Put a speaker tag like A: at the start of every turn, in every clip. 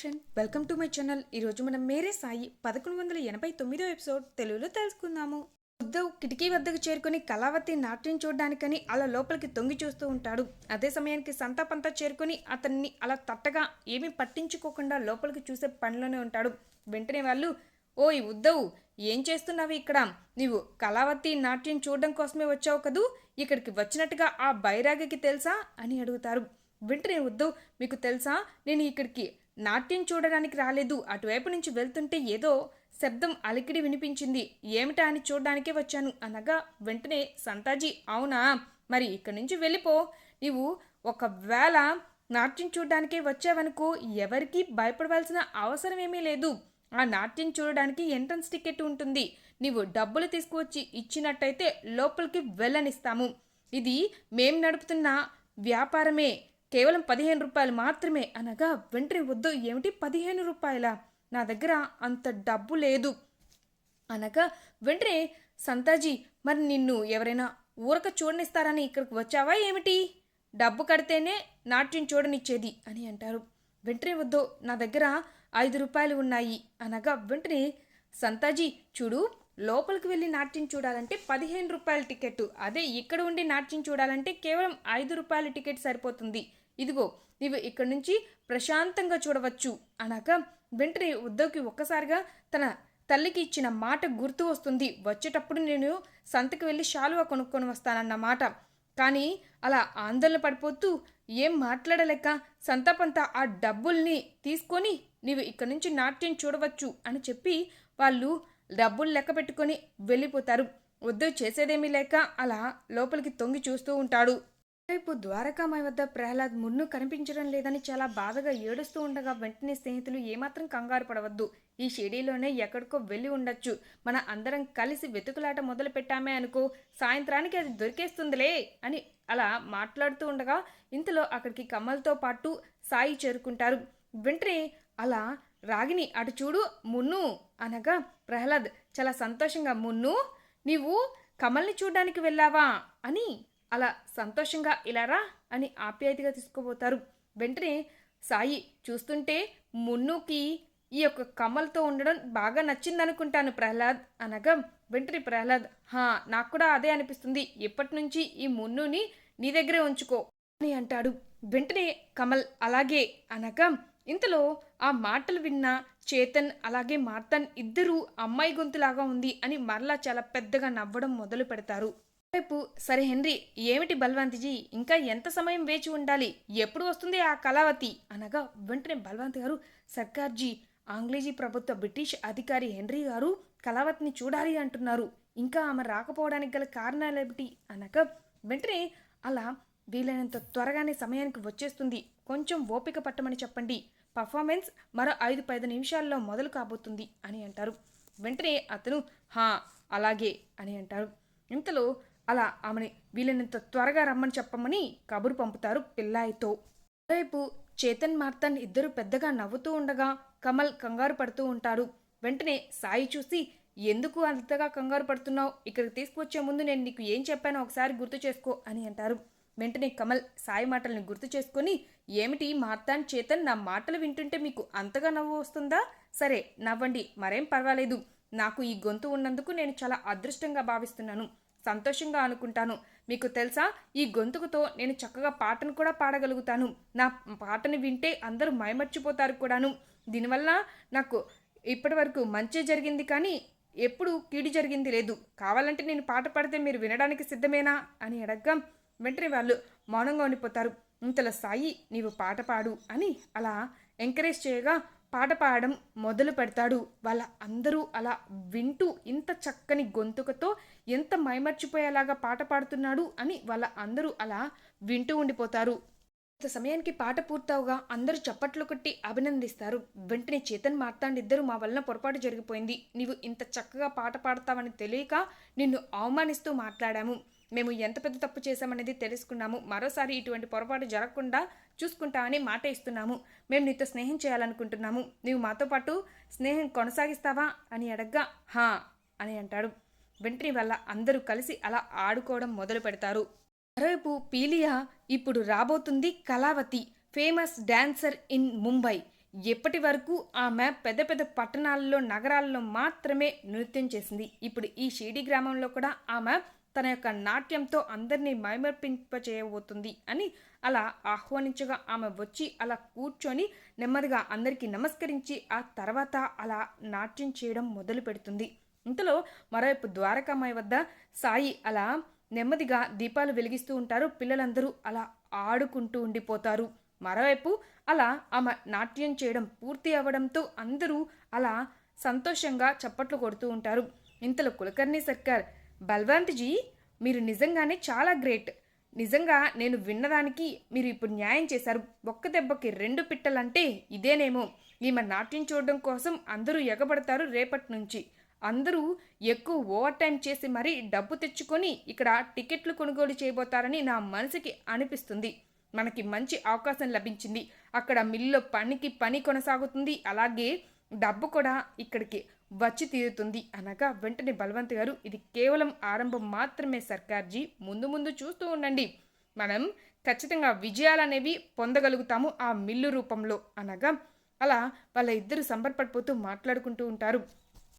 A: Action welcome to my channel. ఈరోజు మనం మేరే సాయి పదకొండు వందల ఎనభై తొమ్మిదో ఎపిసోడ్ తెలుగులో తెలుసుకుందాము. ఉద్ధవ్ కిటికీ వద్దకు చేరుకుని కళావతి నాట్యం చూడడానికని అలా లోపలికి తొంగి చూస్తూ ఉంటాడు. అదే సమయానికి సంతాపంతా చేరుకుని అతన్ని అలా తట్టగా ఏమీ పట్టించుకోకుండా లోపలికి చూసే పనిలోనే ఉంటాడు. వెంటనే వాళ్ళు ఓయ్ ఉద్ధవ్ ఏం చేస్తున్నావు ఇక్కడ? నీవు కళావతి నాట్యం చూడడం కోసమే వచ్చావు కదూ? ఇక్కడికి వచ్చినట్టుగా ఆ బైరాగికి తెలుసా? అని అడుగుతారు. వెంటనే ఉద్దవ్ మీకు తెలుసా? నేను ఇక్కడికి నాట్యం చూడడానికి రాలేదు. అటువైపు నుంచి వెళ్తుంటే ఏదో శబ్దం అలికిడి వినిపించింది. ఏమిటా అని చూడడానికే వచ్చాను. అనగా వెంటనే సంతాజీ అవునా? మరి ఇక్కడి నుంచి వెళ్ళిపో. నీవు ఒకవేళ నాట్యం చూడడానికే వచ్చావనుకో ఎవరికీ భయపడవలసిన అవసరం ఏమీ లేదు. ఆ నాట్యం చూడడానికి ఎంట్రన్స్ టికెట్ ఉంటుంది. నీవు డబ్బులు తీసుకువచ్చి ఇచ్చినట్టయితే లోపలికి వెళ్ళనిస్తాము. ఇది మేం నడుపుతున్న వ్యాపారమే. కేవలం పదిహేను రూపాయలు మాత్రమే అనగా వెంటనే వద్దు. ఏమిటి పదిహేను రూపాయల? నా దగ్గర అంత డబ్బు లేదు. అనగా వెంటనే సంతాజీ మరి నిన్ను ఎవరైనా ఊరక చూడనిస్తారని ఇక్కడికి వచ్చావా ఏమిటి? డబ్బు కడితేనే నాట్యం చూడనిచ్చేది అని అంటారు. వెంటనే వద్దు నా దగ్గర ఐదు రూపాయలు ఉన్నాయి. అనగా వెంటనే సంతాజీ చూడు లోపలికి వెళ్ళి నాట్యం చూడాలంటే పదిహేను రూపాయల టికెట్ అదే ఇక్కడ ఉండి నాట్యం చూడాలంటే కేవలం ఐదు రూపాయల టికెట్ సరిపోతుంది. ఇదిగో నీవు ఇక్కడి నుంచి ప్రశాంతంగా చూడవచ్చు అనగా వెంటనే ఉద్దవ్కి ఒక్కసారిగా తన తల్లికి ఇచ్చిన మాట గుర్తు వస్తుంది. వచ్చేటప్పుడు నేను సంతకి వెళ్ళి శాలువా కొనుక్కొని వస్తానన్న మాట కానీ అలా ఆందోళన పడిపోతూ ఏం మాట్లాడలేక సంతాపంతా ఆ డబ్బుల్ని తీసుకొని నీవు ఇక్కడి నుంచి నాట్యం చూడవచ్చు అని చెప్పి వాళ్ళు డబ్బులు లెక్క పెట్టుకొని వెళ్ళిపోతారు. వద్దు చేసేదేమీ లేక అలా లోపలికి తొంగి చూస్తూ ఉంటాడు. రేపు ద్వారకామాయి వద్ద ప్రహ్లాద్ మున్ను కనిపించడం లేదని చాలా బాధగా ఏడుస్తూ ఉండగా వెంటనే స్నేహితులు ఏమాత్రం కంగారు పడవద్దు. ఈ షిడీలోనే ఎక్కడికో వెళ్ళి ఉండొచ్చు. మన అందరం కలిసి వెతుకులాట మొదలు పెట్టామే అనుకో సాయంత్రానికి అది దొరికేస్తుందిలే అని అలా మాట్లాడుతూ ఉండగా ఇంతలో అక్కడికి కమల్తో పాటు సాయి చేరుకుంటారు. వెంటనే అలా రాగిని అటు చూడు మున్ను అనగా ప్రహ్లాద్ చాలా సంతోషంగా మున్ను నీవు కమల్ని చూడడానికి వెళ్ళావా? అని అలా సంతోషంగా ఇలారా అని ఆప్యాయతగా తీసుకుపోతారు. వెంటనే సాయి చూస్తుంటే మున్నుకి ఈ యొక్క కమల్తో ఉండడం బాగా నచ్చిందనుకుంటాను ప్రహ్లాద్ అనగా వెంటనే ప్రహ్లాద్ హా నాకు కూడా అదే అనిపిస్తుంది. ఇప్పటి నుంచి ఈ మున్నుని నీ దగ్గరే ఉంచుకో అని అంటాడు. వెంటనే కమల్ అలాగే అనగా ఇంతలో ఆ మాటలు విన్న చేతన్ అలాగే మార్తన్ ఇద్దరూ అమ్మాయి గొంతులాగా ఉంది అని మరలా చాలా పెద్దగా నవ్వడం మొదలు పెడతారు రేపు సరే హెన్రీ ఏమిటి బల్వంతిజీ? ఇంకా ఎంత సమయం వేచి ఉండాలి? ఎప్పుడు వస్తుంది ఆ కళావతి? అనగా వెంటనే బల్వంత్ గారు సర్కార్జీ ఆంగ్లేజీ ప్రభుత్వ బ్రిటిష్ అధికారి హెన్రీ గారు కళావతిని చూడాలి అంటున్నారు. ఇంకా ఆమె రాకపోవడానికి గల కారణాలేమిటి? అనగా వెంటనే అలా వీలైనంత త్వరగానే సమయానికి వచ్చేస్తుంది. కొంచెం ఓపిక పట్టమని చెప్పండి. పర్ఫార్మెన్స్ మరో ఐదు పది నిమిషాల్లో మొదలు కాబోతుంది అని అంటారు. వెంటనే అతను హా అలాగే అని అంటారు. ఇంతలో అలా ఆమెని వీలైనంత త్వరగా రమ్మని చెప్పమని కబురు పంపుతారు పిల్లాయితో. రేపు చేతన్ మార్తన్ ఇద్దరు పెద్దగా నవ్వుతూ ఉండగా కమల్ కంగారు పడుతూ ఉంటారు వెంటనే సాయి చూసి ఎందుకు అంతగా కంగారు పడుతున్నావు? ఇక్కడికి తీసుకువచ్చే ముందు నేను నీకు ఏం చెప్పానో ఒకసారి గుర్తు చేసుకో అని అంటారు. వెంటనే కమల్ సాయి మాటల్ని గుర్తు చేసుకొని ఏమిటి మార్తాన్ చేతన్ నా మాటలు వింటుంటే మీకు అంతగా నవ్వు వస్తుందా? సరే నవ్వండి మరేం పర్వాలేదు. నాకు ఈ గొంతు ఉన్నందుకు నేను చాలా అదృష్టంగా భావిస్తున్నాను. సంతోషంగా అనుకుంటాను. మీకు తెలుసా? ఈ గొంతుకుతో నేను చక్కగా పాటను కూడా పాడగలుగుతాను. నా పాటను వింటే అందరూ మైమర్చిపోతారు కూడాను. దీనివల్ల నాకు ఇప్పటి వరకు మంచి జరిగింది కానీ ఎప్పుడు కీడు జరిగింది లేదు. కావాలంటే నేను పాట పాడితే మీరు వినడానికి సిద్ధమేనా? అని అడగ్గా వెంటనే వాళ్ళు మౌనంగా ఉండిపోతారు. ఇంతలో సాయి నీవు పాట పాడు అని అలా ఎంకరేజ్ చేయగా పాట పాడడం మొదలు పెడతాడు. వాళ్ళ అందరూ అలా వింటూ ఇంత చక్కని గొంతుకతో ఎంత మైమర్చిపోయేలాగా పాట పాడుతున్నాడు అని వాళ్ళ అందరూ అలా వింటూ ఉండిపోతారు. ఇంత సమయానికి పాట పూర్తవగా అందరూ చప్పట్లు కొట్టి అభినందిస్తారు. వెంటనే చేతన్ మార్తాండ్ ఇద్దరు మా వలన పొరపాటు జరిగిపోయింది. నీవు ఇంత చక్కగా పాట పాడతావని తెలియక నిన్ను అవమానిస్తూ మాట్లాడాము. మేము ఎంత పెద్ద తప్పు చేశామనేది తెలుసుకున్నాము. మరోసారి ఇటువంటి పొరపాటు జరగకుండా చూసుకుంటామని మాట ఇస్తున్నాము. మేము నీతో స్నేహం చేయాలనుకుంటున్నాము. నీవు మాతో పాటు స్నేహం కొనసాగిస్తావా అని అడగ్గా హా అని అంటాడు. వెంటనే వల్ల అందరూ కలిసి అలా ఆడుకోవడం మొదలు పెడతారు. మరోవైపు పీలియా ఇప్పుడు రాబోతుంది Kalavathi famous dancer in Mumbai. ఎప్పటి వరకు ఆమె పెద్ద పెద్ద పట్టణాల్లో నగరాల్లో మాత్రమే నృత్యం చేసింది. ఇప్పుడు ఈ షిరిడి గ్రామంలో కూడా ఆమె తన యొక్క నాట్యంతో అందరినీ మైమర్పింపచేయబోతుంది అని అలా ఆహ్వానించగా ఆమె వచ్చి అలా కూర్చొని నెమ్మదిగా అందరికీ నమస్కరించి ఆ తర్వాత అలా నాట్యం చేయడం మొదలు పెడుతుంది. ఇంతలో మరోవైపు ద్వారకామాయి వద్ద సాయి అలా నెమ్మదిగా దీపాలు వెలిగిస్తూ ఉంటారు. పిల్లలందరూ అలా ఆడుకుంటూ ఉండిపోతారు. మరోవైపు అలా ఆమె నాట్యం చేయడం పూర్తి అవ్వడంతో అందరూ అలా సంతోషంగా చప్పట్లు కొడుతూ ఉంటారు. ఇంతలో కులకర్ణి సర్కార్ బల్వంత్జీ మీరు నిజంగానే చాలా గ్రేట్. నిజంగా నేను విన్నదానికి మీరు ఇప్పుడు న్యాయం చేశారు. ఒక్క దెబ్బకి రెండు పిట్టలంటే ఇదేనేమో. ఈమె నాట్యం చూడడం కోసం అందరూ ఎగబడతారు రేపటి నుంచి అందరూ ఎక్కువ ఓవర్ టైం చేసి మరీ డబ్బు తెచ్చుకొని ఇక్కడ టికెట్లు కొనుగోలు చేయబోతారని నా మనసుకి అనిపిస్తుంది. మనకి మంచి అవకాశం లభించింది. అక్కడ మిల్లులో పనికి పని కొనసాగుతుంది. అలాగే డబ్బు కూడా ఇక్కడికి వచ్చి తీరుతుంది అనగా వెంటనే బలవంత్ గారు ఇది కేవలం ఆరంభం మాత్రమే సర్కార్జీ ముందు ముందు చూస్తూ ఉండండి. మనం ఖచ్చితంగా విజయాలనేవి పొందగలుగుతాము ఆ మిల్లు రూపంలో అనగా అలా వాళ్ళ ఇద్దరు సంబరపడిపోతూ మాట్లాడుకుంటూ ఉంటారు.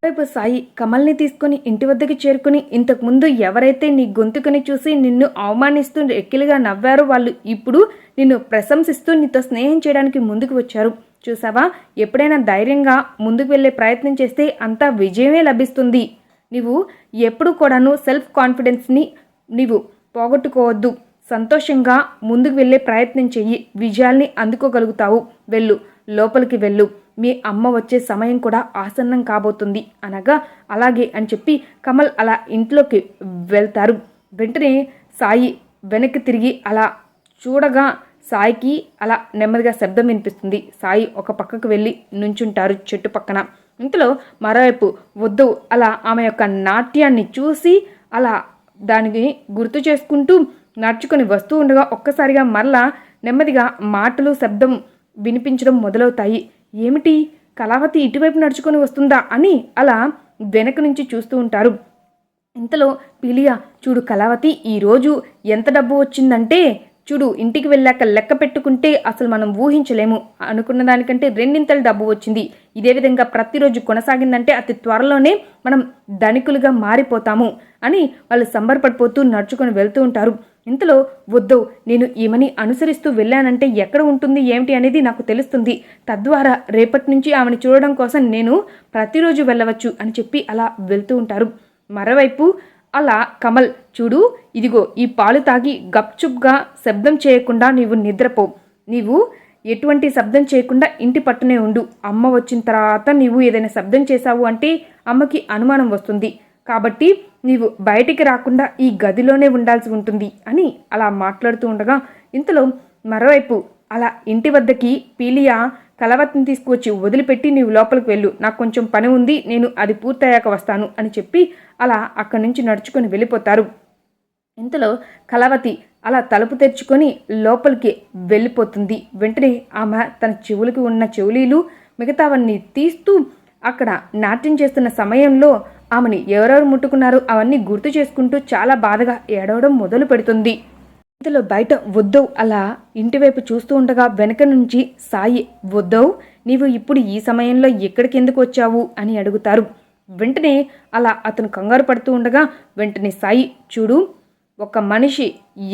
A: వైపు సాయి కమల్ని తీసుకుని ఇంటి వద్దకు చేరుకుని ఇంతకుముందు ఎవరైతే నీ గొంతుకని చూసి నిన్ను అవమానిస్తూ ఎక్కిలిగా నవ్వారో వాళ్ళు ఇప్పుడు నిన్ను ప్రశంసిస్తూ నీతో స్నేహం చేయడానికి ముందుకు వచ్చారు. చూసావా? ఎప్పుడైనా ధైర్యంగా ముందుకు వెళ్ళే ప్రయత్నం చేస్తే అంతా విజయమే లభిస్తుంది. నీవు ఎప్పుడు కూడాను సెల్ఫ్ కాన్ఫిడెన్స్ని నీవు పోగొట్టుకోవద్దు. సంతోషంగా ముందుకు వెళ్ళే ప్రయత్నం చెయ్యి. విజయాల్ని అందుకోగలుగుతావు. వెళ్ళు. లోపలికి వెళ్ళు. మీ అమ్మ వచ్చే సమయం కూడా ఆసన్నం కాబోతుంది. అనగా అలాగే అని చెప్పి కమల్ అలా ఇంట్లోకి వెళ్తారు. వెంటనే సాయి వెనక్కి తిరిగి అలా చూడగా సాయికి అలా నెమ్మదిగా శబ్దం వినిపిస్తుంది. సాయి ఒక పక్కకు వెళ్ళి నుంచుంటారు చెట్టు పక్కన. ఇంతలో మరోవైపు వద్దు అలా ఆమె యొక్క నాట్యాన్ని చూసి అలా దానికి గుర్తు చేసుకుంటూ నడుచుకొని వస్తూ ఉండగా ఒక్కసారిగా మరలా నెమ్మదిగా మాటలు శబ్దం వినిపించడం మొదలవుతాయి. ఏమిటి? కళావతి ఇటువైపు నడుచుకొని వస్తుందా అని అలా వెనక నుంచి చూస్తూ ఉంటారు. ఇంతలో పిలియా చూడు కళావతి ఈరోజు ఎంత డబ్బు వచ్చిందంటే చూడు ఇంటికి వెళ్ళాక లెక్క పెట్టుకుంటే అసలు మనం ఊహించలేము. అనుకున్న దానికంటే రెండింతలు డబ్బు వచ్చింది. ఇదే విధంగా ప్రతిరోజు కొనసాగిందంటే అతి త్వరలోనే మనం ధనికులుగా మారిపోతాము అని వాళ్ళు సంబరపడిపోతూ నడుచుకొని వెళ్తూ ఉంటారు. ఇంతలో వద్దు నేను ఈమెని అనుసరిస్తూ వెళ్ళానంటే ఎక్కడ ఉంటుంది ఏమిటి అనేది నాకు తెలుస్తుంది. తద్వారా రేపటి నుంచి ఆమెను చూడడం కోసం నేను ప్రతిరోజు వెళ్ళవచ్చు అని చెప్పి అలా వెళ్తూ ఉంటారు. మరోవైపు అలా కమల్ చూడు ఇదిగో ఈ పాలు తాగి గప్చుప్గా శబ్దం చేయకుండా నీవు నిద్రపో. నీవు ఎటువంటి శబ్దం చేయకుండా ఇంటి పట్టునే ఉండు. అమ్మ వచ్చిన తర్వాత నీవు ఏదైనా శబ్దం చేశావు అంటే అమ్మకి అనుమానం వస్తుంది. కాబట్టి నీవు బయటికి రాకుండా ఈ గదిలోనే ఉండాల్సి ఉంటుంది అని అలా మాట్లాడుతూ ఉండగా ఇంతలో మరోవైపు అలా ఇంటి వద్దకి పీలియా కలవత్ని తీసుకువచ్చి వదిలిపెట్టి నీవు లోపలికి వెళ్ళు. నాకు కొంచెం పని ఉంది నేను అది పూర్తయ్యాక వస్తాను అని చెప్పి అలా అక్కడి నుంచి నడుచుకొని వెళ్ళిపోతారు. ఇంతలో కలవతి అలా తలుపు తెరుచుకొని లోపలికి వెళ్ళిపోతుంది. వెంటనే ఆమె తన చెవులకి ఉన్న చెవులీలు మిగతావన్నీ తీస్తూ అక్కడ నాట్యం చేస్తున్న సమయంలో ఆమెని ఎవరెవరు ముట్టుకున్నారో అవన్నీ గుర్తు చేసుకుంటూ చాలా బాధగా ఏడవడం మొదలు పెడుతుంది ఇంతలో బయట వద్దవు అలా ఇంటివైపు చూస్తూ ఉండగా వెనక నుంచి సాయి వద్దవు నీవు ఇప్పుడు ఈ సమయంలో ఎక్కడికి ఎందుకు వచ్చావు? అని అడుగుతారు. వెంటనే అలా అతను కంగారు పడుతూ ఉండగా వెంటనే సాయి చూడు ఒక మనిషి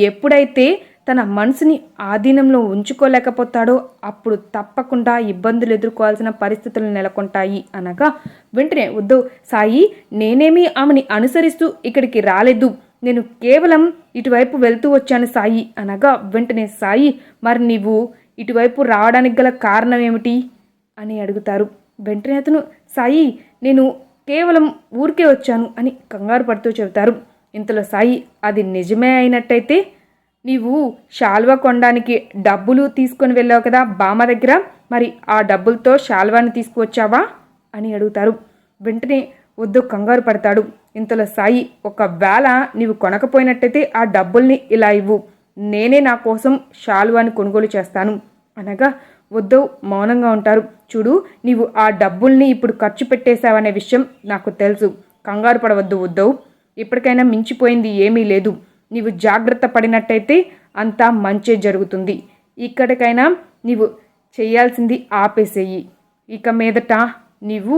A: ఎప్పుడైతే తన మనసుని ఆధీనంలో ఉంచుకోలేకపోతాడో అప్పుడు తప్పకుండా ఇబ్బందులు ఎదుర్కోవాల్సిన పరిస్థితులు నెలకొంటాయి అనగా వెంటనే వద్దు సాయి నేనేమీ ఆమెని అనుసరిస్తూ ఇక్కడికి రాలేదు. నేను కేవలం ఇటువైపు వెళ్తూ వచ్చాను సాయి. అనగా వెంటనే సాయి మరి నీవు ఇటువైపు రావడానికి గల కారణం ఏమిటి? అని అడుగుతారు. వెంటనే అతను సాయి నేను కేవలం ఊరికే వచ్చాను అని కంగారు పడుతూ చెబుతారు. ఇంతలో సాయి అది నిజమే అయినట్టయితే నీవు శాల్వా కొనడానికి డబ్బులు తీసుకొని వెళ్ళావు కదా బామ్మ దగ్గర. మరి ఆ డబ్బులతో శాల్వాని తీసుకువచ్చావా? అని అడుగుతారు. వెంటనే వద్దు కంగారు పడతాడు. ఇంతలో సాయి ఒకవేళ నీవు కొనకపోయినట్టయితే ఆ డబ్బుల్ని ఇలా ఇవ్వు. నేనే నా కోసం శాలువాని కొనుగోలు చేస్తాను. అనగా వద్దు మౌనంగా ఉంటారు. చూడు నీవు ఆ డబ్బుల్ని ఇప్పుడు ఖర్చు పెట్టేశావనే విషయం నాకు తెలుసు. కంగారు పడవద్దు వద్దవు ఇప్పటికైనా మించిపోయింది ఏమీ లేదు. నీవు జాగ్రత్త పడినట్టయితే అంతా మంచే జరుగుతుంది. ఇక్కడికైనా నీవు
B: చేయాల్సింది ఆపేసేయి. ఇక మీదట నీవు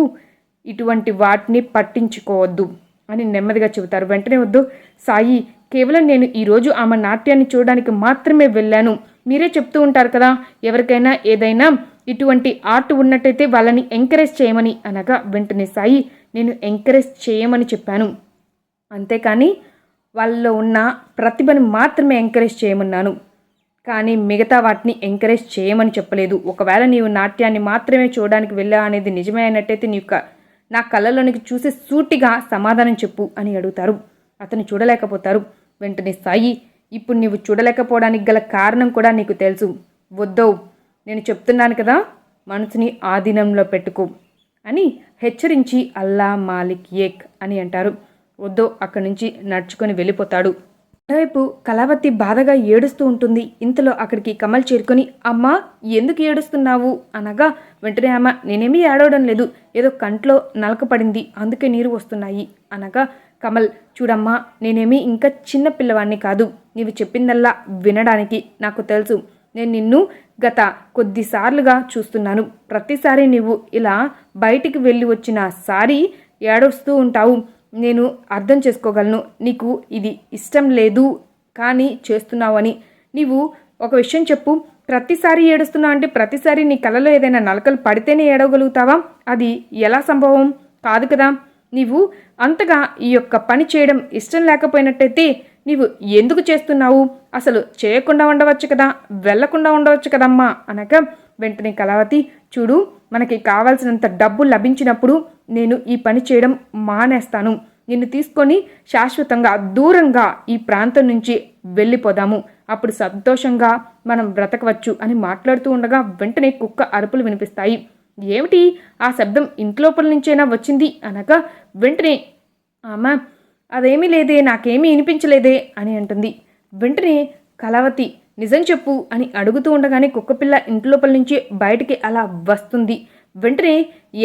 B: ఇటువంటి వాటిని పట్టించుకోవద్దు అని నెమ్మదిగా చెబుతారు. వెంటనే వద్దు సాయి కేవలం నేను ఈరోజు ఆమె నాట్యాన్ని చూడడానికి మాత్రమే వెళ్ళాను. మీరే చెప్తూ ఉంటారు కదా ఎవరికైనా ఏదైనా ఇటువంటి ఆర్ట్ ఉన్నట్టయితే వాళ్ళని ఎంకరేజ్ చేయమని అనగా వెంటనే సాయి నేను ఎంకరేజ్ చేయమని చెప్పాను. అంతేకాని వాళ్ళలో ఉన్న ప్రతిభను మాత్రమే ఎంకరేజ్ చేయమన్నాను. కానీ మిగతా వాటిని ఎంకరేజ్ చేయమని చెప్పలేదు. ఒకవేళ నీవు నాట్యాన్ని మాత్రమే చూడడానికి వెళ్ళా అనేది నిజమే అయినట్టయితే నీ యొక్క నా కళ్ళలోనికి చూసి సూటిగా సమాధానం చెప్పు అని అడుగుతారు. అతను చూడలేకపోతారు. వెంటనే సాయి ఇప్పుడు నీవు చూడలేకపోవడానికి గల కారణం కూడా నీకు తెలుసు. వద్దో. నేను చెప్తున్నాను కదా మనసుని ఆధీనంలో పెట్టుకో అని హెచ్చరించి అల్లా మాలిక్ ఏక్ అని అంటారు. వద్దో అక్కడి నుంచి నడుచుకొని వెళ్ళిపోతాడు. మరోవైపు కళావతి బాధగా ఏడుస్తూ ఉంటుంది. ఇంతలో అక్కడికి కమల్ చేరుకొని అమ్మా ఎందుకు ఏడుస్తున్నావు? అనగా వెంటనే అమ్మ నేనేమీ ఏడవడం లేదు. ఏదో కంట్లో నలక పడింది. అందుకే నీరు వస్తున్నాయి. అనగా కమల్ చూడమ్మా నేనేమీ ఇంకా చిన్న పిల్లవాడిని కాదు. నీవు చెప్పిందల్లా వినడానికి నాకు తెలుసు. నేను నిన్ను గత కొద్దిసార్లుగా చూస్తున్నాను. ప్రతిసారి నువ్వు ఇలా బయటికి వెళ్ళి వచ్చిన సారి ఏడుస్తూ ఉంటావు. నేను అర్థం చేసుకోగలను. నీకు ఇది ఇష్టం లేదు కానీ చేస్తున్నావని. నీవు ఒక విషయం చెప్పు. ప్రతిసారి ఏడుస్తున్నావు అంటే ప్రతిసారి నీ కళలో ఏదైనా నలకలు పడితేనే ఏడవగలుగుతావా? అది ఎలా సంభవం? కాదు కదా. నీవు అంతగా ఈ యొక్క పని చేయడం ఇష్టం లేకపోయినట్టయితే నీవు ఎందుకు చేస్తున్నావు? అసలు చేయకుండా ఉండవచ్చు కదా. వెళ్ళకుండా ఉండవచ్చు కదమ్మా అనగా వెంటనే కళావతి చూడు మనకి కావాల్సినంత డబ్బు లభించినప్పుడు నేను ఈ పని చేయడం మానేస్తాను. నిన్ను తీసుకొని శాశ్వతంగా దూరంగా ఈ ప్రాంతం నుంచి వెళ్ళిపోదాము. అప్పుడు సంతోషంగా మనం బ్రతకవచ్చు అని మాట్లాడుతూ ఉండగా వెంటనే కుక్క అరుపులు వినిపిస్తాయి. ఏమిటి? ఆ శబ్దం ఇంట్లోపల నుంచైనా వచ్చింది? అనగా వెంటనే ఆమా అదేమీ లేదే నాకేమీ వినిపించలేదే అని అంటుంది. వెంటనే కళావతి నిజం చెప్పు అని అడుగుతూ ఉండగానే కుక్కపిల్ల ఇంట్లోపల నుంచి బయటికి అలా వస్తుంది. వెంటనే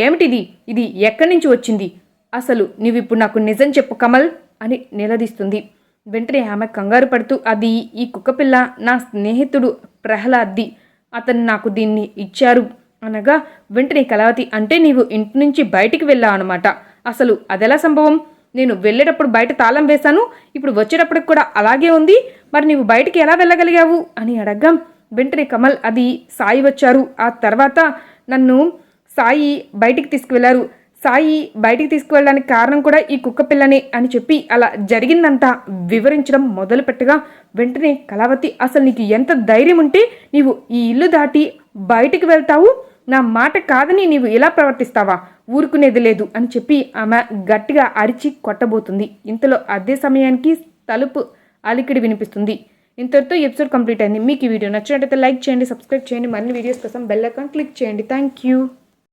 B: ఏమిటిది? ఇది ఎక్కడి నుంచి వచ్చింది? అసలు నీవిప్పుడు నాకు నిజం చెప్పు కమల్ అని నిలదీస్తుంది. వెంటనే ఆమె కంగారు పడుతూ అది ఈ కుక్కపిల్ల నా స్నేహితుడు ప్రహ్లాద్ది. అతను నాకు దీన్ని ఇచ్చారు అనగా వెంటనే కళావతి అంటే నీవు ఇంటి నుంచి బయటికి వెళ్ళావు అనమాట అసలు అదెలా సంభవం? నేను వెళ్ళేటప్పుడు బయట తాళం వేశాను ఇప్పుడు వచ్చేటప్పటికి కూడా అలాగే ఉంది. మరి నీవు బయటికి ఎలా వెళ్ళగలిగావు? అని అడగ్గాం. వెంటనే కమల్ అది సాయి వచ్చారు. ఆ తర్వాత నన్ను సాయి బయటికి తీసుకువెళ్ళారు. సాయి బయటికి తీసుకువెళ్ళడానికి కారణం కూడా ఈ కుక్క పిల్లనే అని చెప్పి అలా జరిగిందంతా వివరించడం మొదలుపెట్టగా వెంటనే కళావతి అసలు నీకు ఎంత ధైర్యం ఉంటే నీవు ఈ ఇల్లు దాటి బయటికి వెళ్తావు? నా మాట కాదని నీవు ఇలా ప్రవర్తిస్తావా? ఊరుకునేది లేదు అని చెప్పి ఆమె గట్టిగా అరిచి కొట్టబోతుంది. ఇంతలో అదే సమయానికి తలుపు అలికిడి వినిపిస్తుంది. ఇంతటితో ఎపిసోడ్ కంప్లీట్ అయింది. మీకు ఈ వీడియో నచ్చినట్టయితే లైక్ చేయండి సబ్స్క్రైబ్ చేయండి. మరిన్ని వీడియోస్ కోసం బెల్ ఐకాన్ క్లిక్ చేయండి. Thank you.